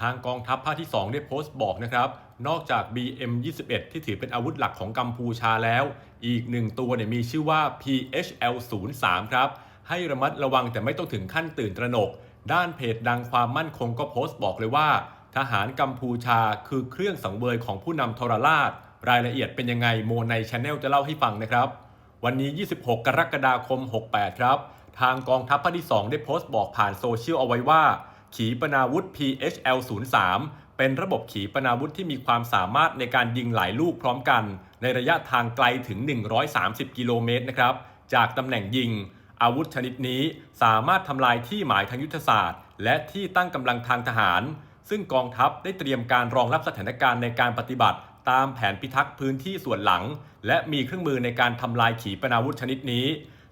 ทางกองทัพภาคที่ 2 ได้โพสต์บอกนะครับ นอกจาก BM21 ที่ถือเป็นอาวุธหลักของกัมพูชาแล้ว อีกหนึ่งตัวเนี่ยมีชื่อว่า PHL03 ครับ ให้ระมัดระวังแต่ไม่ต้องถึงขั้นตื่นตระหนก ด้านเพจดังความมั่นคงก็โพสต์บอกเลยว่า ทหารกัมพูชาคือเครื่องสังเวยของผู้นำทรราช รายละเอียดเป็นยังไงโมในช anel จะเล่าให้ฟังนะครับ วันนี้ 26 กรกฎาคม 68 ครับ ทางกองทัพภาคที่ 2 ได้โพสต์บอกผ่านโซเชียลเอาไว้ว่า ขีปนาวุธ PHL03 เป็นระบบขีปนาวุธที่มีความสามารถในการยิงหลายลูกพร้อมกัน ในระยะทางไกลถึง 130 กิโลเมตรนะครับ จากตำแหน่งยิง อาวุธชนิดนี้สามารถทำลายที่หมายทางยุทธศาสตร์ และที่ตั้งกำลังทางทหาร ซึ่งกองทัพได้เตรียมการรองรับสถานการณ์ในการปฏิบัติ ตามแผนพิทักษ์พื้นที่ส่วนหลัง และมีเครื่องมือในการทำลายขีปนาวุธชนิดนี้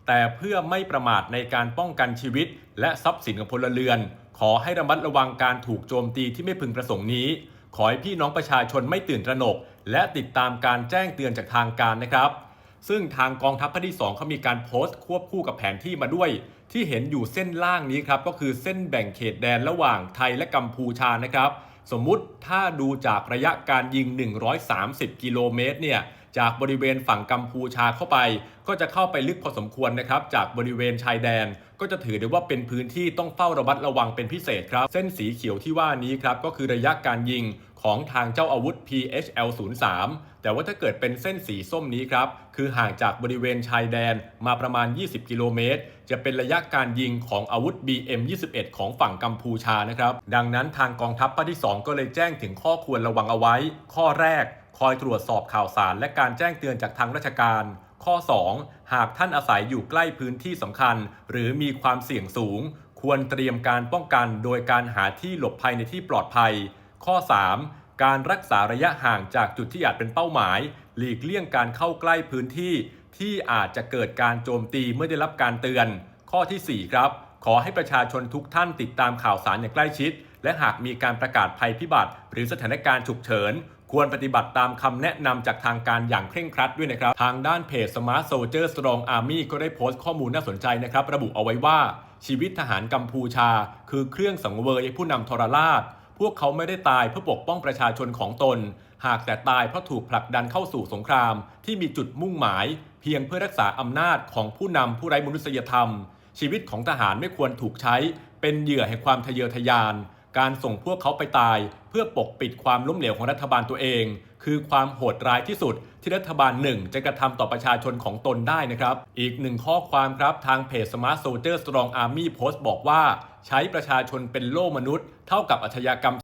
แต่เพื่อไม่ประมาทในการป้องกันชีวิต และทรัพย์สินของพลเรือน ขอให้ระมัดระวังการถูกโจมตีที่ไม่พึงประสงค์นี้ ขอให้พี่น้องประชาชนไม่ตื่นตระหนก และติดตามการแจ้งเตือนจากทางการนะครับ ซึ่งทางกองทัพภาคที่2เขามีการโพสต์ควบคู่กับแผนที่มาด้วย ที่เห็นอยู่เส้นล่างนี้ครับก็คือเส้นแบ่งเขตแดนระหว่างไทยและกัมพูชานะครับ สมมุติถ้าดูจากระยะการยิง 130 กิโลเมตรเนี่ยจากบริเวณฝั่งกัมพูชาเข้าไป ก็จะเข้าไปลึกพอสมควรนะครับ จากบริเวณชายแดน ก็จะถือได้ว่าเป็นพื้นที่ต้องเฝ้าระมัดระวังเป็นพิเศษครับ เส้นสีเขียวที่ว่านี้ครับก็คือระยะการยิง ของทางเจ้าอาวุธ PHL03 แต่ว่าถ้าเกิดเป็นเส้นสีส้มนี้ครับ คือห่างจากบริเวณชายแดนมาประมาณ 20 กิโลเมตร จะเป็นระยะการยิงของอาวุธ BM21 ของฝั่งกัมพูชานะครับ ดังนั้นทางกองทัพภาคที่ 2 ก็เลยแจ้งถึงข้อควรระวังเอาไว้ ข้อแรก คอยตรวจสอบข่าวสาร และการแจ้งเตือนจากทางราชการข้อ 2 หากท่านอาศัยอยู่ใกล้พื้นที่สำคัญ หรือมีความเสี่ยงสูง ควรเตรียมการป้องกันโดยการหาที่หลบภัยในที่ปลอดภัย ข้อ 3 การรักษาระยะห่างจากจุดที่อาจเป็นเป้าหมาย หลีกเลี่ยงการเข้าใกล้พื้นที่ที่อาจจะเกิดการโจมตีเมื่อได้รับการเตือน ข้อทีสี่ 4 ครับ ขอให้ประชาชนทุกท่านติดตามข่าวสารอย่างใกล้ชิด และหากมีการประกาศภัยพิบัติ หรือสถานการณ์ฉุกเฉิน ควรปฏิบัติตามคำแนะนำจากทางการอย่างเคร่งครัดด้วยนะครับ ทางด้านเพจ Smart Soldier Strong Army ก็ได้โพสต์ข้อมูลน่าสนใจนะครับ ระบุเอาไว้ว่า ชีวิตทหารกัมพูชา คือเครื่องสังเวยผู้นำทรราช วกเขาไม่ได้ตายเพื่อปกป้องประชาชนของตน หากแต่ตายเพราะถูกผลักดันเข้าสู่สงคราม ที่มีจุดมุ่งหมาย เพียงเพื่อรักษาอำนาจของผู้นำผู้ไร้มนุษยธรรม ชีวิตของทหารไม่ควรถูกใช้ เป็นเหยื่อแห่งความทะเยอทะยาน การส่งพวกเขาไปตาย เพื่อปกปิดความล้มเหลวของรัฐบาลตัวเอง คือความโหดร้ายที่สุดที่รัฐบาลหนึ่งจะกระทำต่อประชาชนของตนได้นะครับ อีกหนึ่งข้อความครับทางเพจ Smart Soldier Strong Army post บอกว่า ใช้ประชาชนเป็นโล่มนุษย์ เท่ากับอาชญากรรม